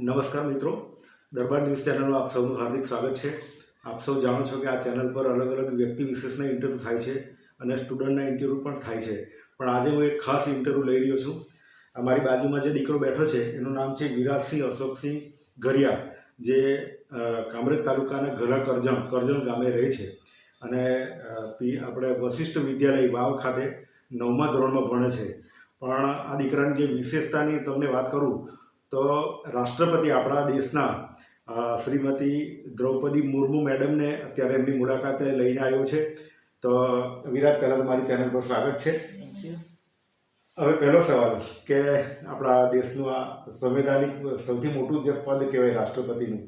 નમસ્કાર મિત્રો. દરબાર ન્યૂઝ ચેનલમાં આપ સૌનું હાર્દિક સ્વાગત છે. આપ સૌ જાણો છો કે આ ચેનલ પર અલગ અલગ વ્યક્તિ વિશેષના ઇન્ટરવ્યૂ થાય છે અને સ્ટુડન્ટના ઇન્ટરવ્યૂ પણ થાય છે. પણ આજે હું એક ખાસ ઇન્ટરવ્યૂ લઈ રહ્યો છું. અમારી બાજુમાં જે દીકરો બેઠો છે, એનું નામ છે વિરાજસિંહ અશોકસિંહ ઘરિયા, જે કામરેજ તાલુકાના ઘરા કરજણ કરજણ ગામે રહે છે. અને પી, આપણે વશિષ્ઠ વિદ્યાલય વાવ ખાતે નવમા ધોરણમાં ભણે છે. પણ આ દીકરાની જે વિશેષતાની તમને વાત કરું તો રાષ્ટ્રપતિ આપણા દેશના શ્રીમતી દ્રૌપદી મુર્મુ મેડમને અત્યારે એમની મુલાકાતે લઈને આવ્યો છે. તો વિરાટ પહેલાં તમારી ચેનલ પર સ્વાગત છે. હવે પહેલો સવાલ કે આપણા દેશનું આ સંવૈધાનિક સૌથી મોટું જે પદ કહેવાય રાષ્ટ્રપતિનું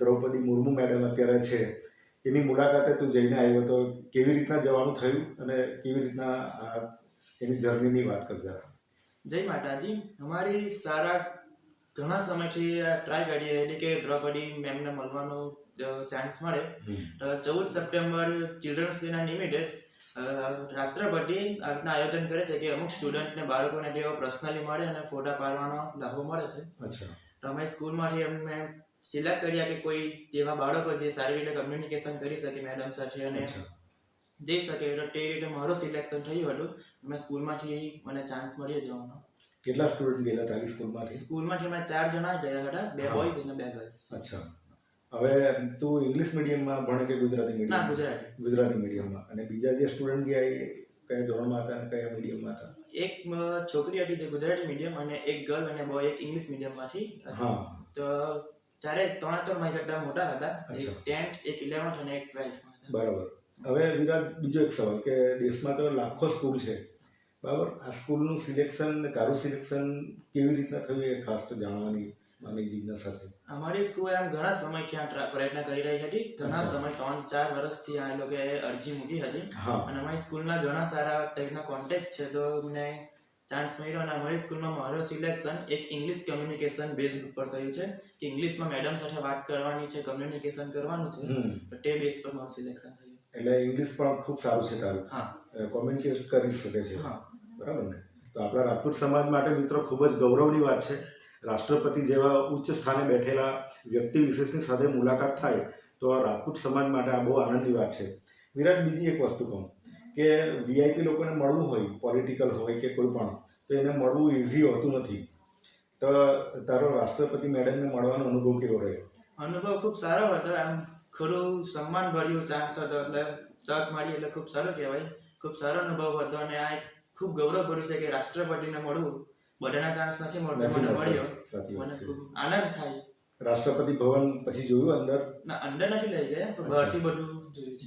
દ્રૌપદી મુર્મુ મેડમ અત્યારે છે એની મુલાકાતે તું જઈને આવ્યો તો કેવી રીતના જવાનું થયું અને કેવી રીતના એની જર્નીની વાત કરજા. જય માતાજી. અમારી સારા ઘણા સમયથી ટ્રાય કરીએ એટલે કે દ્રૌપદી મેમને મળવાનો ચાન્સ મળે. તો ચૌદ સપ્ટેમ્બર ચિલ્ડ્રન્સ ડેના નિમિત્તે રાષ્ટ્રપતિ આજના આયોજન કરે છે કે અમુક સ્ટુડન્ટને બાળકોને તેઓ પર્સનલી મળે અને ફોટા પાડવાનો લાભો મળે છે. તો અમે સ્કૂલમાંથી અમને સિલેક્ટ કર્યા કે કોઈ તેવા બાળકો જે સારી રીતે કમ્યુનિકેશન કરી શકે મેડમ સાથે અને જઈ શકે એટલે તે રીતે મારું સિલેક્શન થયું હતું. અમે સ્કૂલમાંથી મને ચાન્સ મળ્યો જવાનો. કેટલા સ્ટુડન્ટ ગયેલા તારી સ્કૂલમાંથી? સ્કૂલમાંથી અમે ચાર જણા ગયા હતા. બે. બોયઝ અને બે ગર્લ્સ અચ્છા. હવે તું ઇંગ્લિશ મીડિયમમાં ભણે કે ગુજરાતી ના મીડિયમ ગુજરાતી. ગુજરાતી મીડિયમમાં અને બીજા જે સ્ટુડન્ટ ગયા એ કયા ધોરણમાં હતા અને કયા મીડિયમમાં હતા? એક છોકરી હતી જે ગુજરાતી મીડિયમ અને એક ગર્લ અને બોય એક ઇંગ્લિશ મીડિયમમાંથી હા. તો ચારે ત્રણ ત્રણ મારી કરતા મોટા હતા. એક ટેન્થ એક ઇલેવન્થ અને એક ટ્વેલ્થ બરાબર. હવે વિરાજ બીજો એક સવાલ કે દેશમાં તો લાખો સ્કૂલ છે. બરાબર? આ સ્કૂલનું સિલેક્શન ને તારું સિલેક્શન કેવી રીતના થયું એ ખાસ તો જાણવાની મારી જિજ્ઞાસા છે. અમારી સ્કૂલ એમ ઘણા સમયથી ક્યાં પ્રયત્ન કરી રહી હતી. ઘણા સમય ત્રણ ચાર વર્ષથી આ લોકોએ અરજી મૂકી હતી. અને અમારી સ્કૂલના ઘણા સારા ટાઈપના કોન્ટેક્ટ છે. તો મને ચાન્સ મળ્યો અને અમારી સ્કૂલમાં મારું સિલેક્શન એક ઇંગ્લિશ કમ્યુનિકેશન બેઝ ઉપર થયું છે. કે ઇંગ્લિશમાં મેડમ સાથે વાત કરવાની છે કમ્યુનિકેશન કરવાનું છે. તે બેઝ પર મારું સિલેક્શન થયું. એટલે ઇંગ્લિશ પણ ખૂબ સારું છે તારું. હા. કોમ્યુનિકેટ કરી શકે છે. હા. બરાબર ને? તો આપણા રાજપૂત સમાજ માટે મિત્રો ખૂબ જ ગૌરવની વાત છે. રાષ્ટ્રપતિ જેવા ઉચ્ચ સ્થાને બેઠેલા વ્યક્તિ વિશેષની સાથે મુલાકાત થાય તો આ રાજપૂત સમાજ માટે આ બહુ આનંદની વાત છે. વિરાટ બીજી એક વસ્તુ કહું કે વીઆઈપી લોકોને મળવું હોય પોલિટિકલ હોય કે કોઈ પણ તો એને મળવું ઇઝી હોતું નથી. તો તારો રાષ્ટ્રપતિ મેડમને મળવાનો અનુભવ કેવો રહ્યો? અનુભવ ખૂબ સારો હતો. આમ ખરું સન્માન ભર્યું ચાન્સ હતો એટલે તક મળી એટલે ખૂબ સારું કહેવાય. ખૂબ સારો અનુભવ હતો અને આ ખૂબ ગૌરવ ભર્યું છે કે રાષ્ટ્રપતિને મળવું. બધાના ચાન્સ નથી મળતો મને મળ્યો. મને ખૂબ આનંદ થાય. રાષ્ટ્રપતિ ભવન પછી જોયું અંદર? ના અંદર નથી લઈ ગયા. પણ બહારથી બધું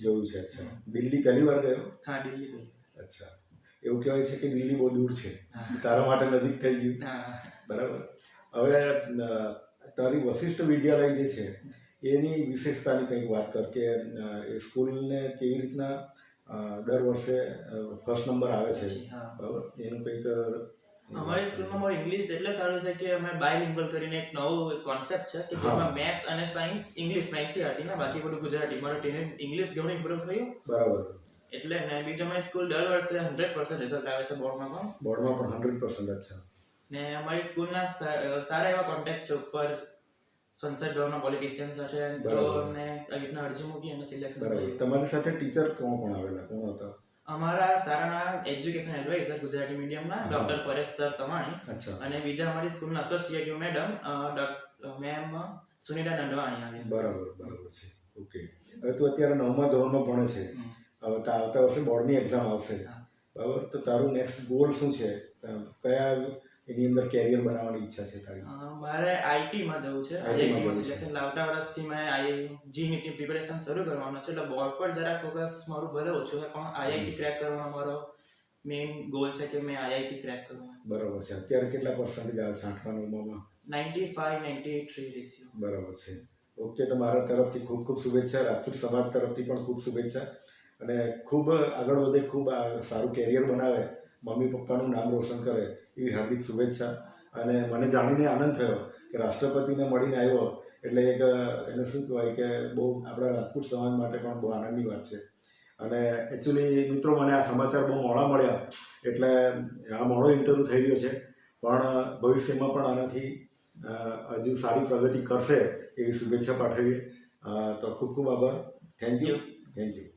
જોયું છે. અચ્છા. દિલ્હી પહેલી વાર ગયો? હા દિલ્હી ગયો. અચ્છા. એવું કહેવાય છે કે દિલ્હી બહુ દૂર છે. તારા માટે નજીક થઈ ગયું. બરાબર. હવે તારી વશિષ્ઠ વિદ્યાલય જે છે એની વિશેષતાની કંઈક વાત કર કે એ સ્કૂલને કેવી રીતના દર વર્ષે ફર્સ્ટ નંબર આવે છે. બરાબર? એનું કંઈક અમારી સ્કૂલમાં મારું ઇંગ્લિશ એટલે સારું છે કે અમે બાયલિંગ્વલ કરીને એક નવો કોન્સેપ્ટ છે કે જેમાં મેથ્સ અને સાયન્સ ઇંગ્લિશ મેક્સી હતી ને બાકી બધું ગુજરાતી. મારું તેને ઇંગ્લિશ ઘણું ઇમ્પ્રુવ થયું. બરાબર. એટલે ને બીજો અમારી સ્કૂલ દર વર્ષે હંડ્રેડ પર્સન્ટ રિઝલ્ટ આવે છે બોર્ડમાં પણ. બોર્ડમાં પણ હંડ્રેડ પર્સન્ટ છે. ને અમારી સ્કૂલના સારા એવા કોન્ટેક્ટ છે ઉપર. સંસદ ભવનના પોલિટિશિયન સાથે બરાબર. આવી રીતના અરજી મૂકી અને સિલેક્શન થયું તમારી સાથે ટીચર કોણ કોણ આવેલા? કોણ હતા? અમારા સારાના એજ્યુકેશન એડવાઇઝર ગુજરાતી મીડિયમના. ડોક્ટર પરેશ સર સવાણી અને બીજા અમારી સ્કૂલના associative madam ma'am Sunita Nandwani આવ્યા બરાબર બરાબર છે. ઓકે. હવે તું અત્યારે નવમા ધોરણમાં ભણે છે. હવે આવતા વર્ષે બોર્ડની એક્ઝામ આવશે. બરાબર? તો તારું નેક્સ્ટ ગોલ શું છે? કયા એની અંદર કેરિયર બનાવવાની ઈચ્છા છે તારી. મારે મારે આઈટીમાં જવું છે. આઈટી માં. સિલેક્શન લાવતા વર્ષથી મેં આઈ જી નીટની પ્રિપેરેશન શરૂ કરવાનો છે. એટલે બોર્ડ પર જરા ફોકસ મારું ભલે ઓછું છે પણ આઈઆઈટી ક્રેક કરવાનો મારો મેઇન ગોલ છે કે મેં આઈઆઈટી ક્રેક કરું બરાબર છે. અત્યારે કેટલા પર્સન્ટેજ આવે છે આઠમા નવમામાં? Ninety five ninety three ratio બરાબર છે. ઓકે તો મારા તરફથી ખૂબ ખૂબ શુભેચ્છા રાજપૂત સમાજ તરફથી પણ ખૂબ શુભેચ્છા. અને ખૂબ આગળ વધે ખૂબ સારું કેરિયર બનાવે મમ્મી પપ્પાનું નામ રોશન કરે એવી હાર્દિક શુભેચ્છા. અને મને જાણીને આનંદ થયો કે રાષ્ટ્રપતિને મળીને આવ્યો એટલે એક એને શું કહેવાય કે બહુ આપણા રાજપૂત સમાજ માટે પણ બહુ આનંદની વાત છે. અને એકચ્યુઅલી મિત્રો મને આ સમાચાર બહુ મોડા મળ્યા. એટલે આ મોડો ઇન્ટરવ્યૂ થઈ રહ્યો છે. પણ ભવિષ્યમાં પણ આનાથી હજુ સારી પ્રગતિ કરશે એવી શુભેચ્છા પાઠવીએ. તો ખૂબ ખૂબ આભાર. Thank you thank you